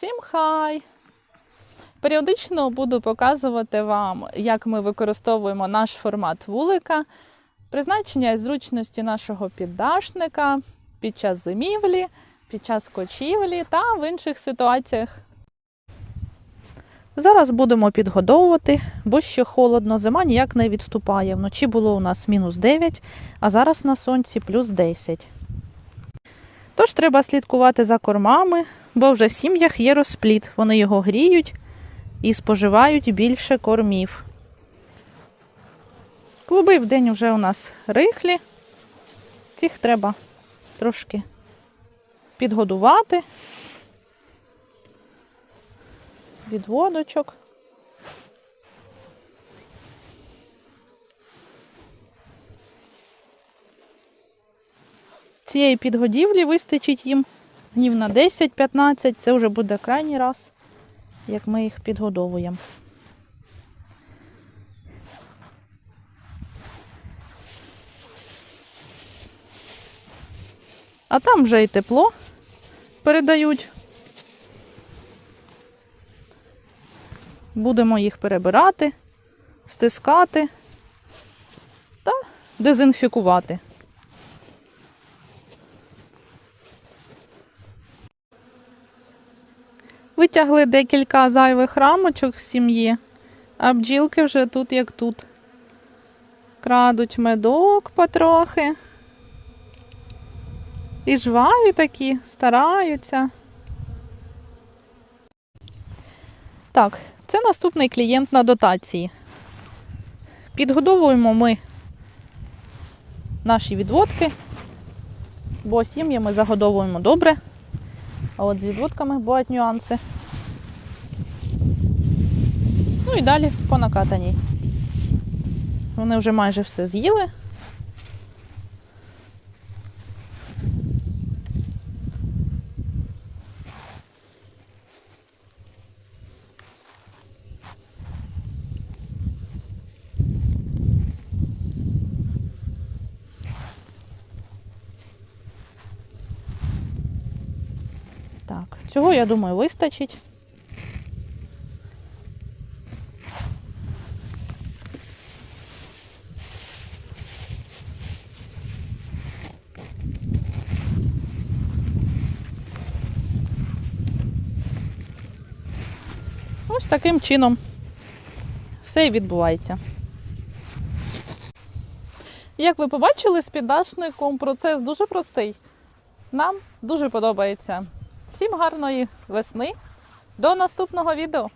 Всім хай! Періодично буду показувати вам, як ми використовуємо наш формат вулика, призначення і зручності нашого піддашника під час зимівлі, під час кочівлі та в інших ситуаціях. Зараз будемо підгодовувати, бо ще холодно, зима ніяк не відступає. Вночі було у нас мінус 9, а зараз на сонці плюс 10. Тож треба слідкувати за кормами, бо вже в сім'ях є розпліт. Вони його гріють і споживають більше кормів. Клуби в день вже у нас рихлі. Цих треба трошки підгодувати. Відводочок. Цієї підгодівлі вистачить їм днів на 10-15. Це вже буде крайній раз, як ми їх підгодовуємо. А там вже і тепло передають. Будемо їх перебирати, стискати та дезінфікувати. Витягли декілька зайвих рамочок з сім'ї, а бджілки вже тут як тут. Крадуть медок потрохи. І жваві такі, стараються. Так, це наступний клієнт на дотації. Підгодовуємо ми наші відводки, бо сім'ї ми загодовуємо добре. А от з відводками бувають нюанси. Ну і далі по накатаній. Вони вже майже все з'їли. Так, цього, я думаю, вистачить. Ось таким чином все і відбувається. Як ви побачили, з піддашником процес дуже простий. Нам дуже подобається. Всім гарної весни. До наступного відео!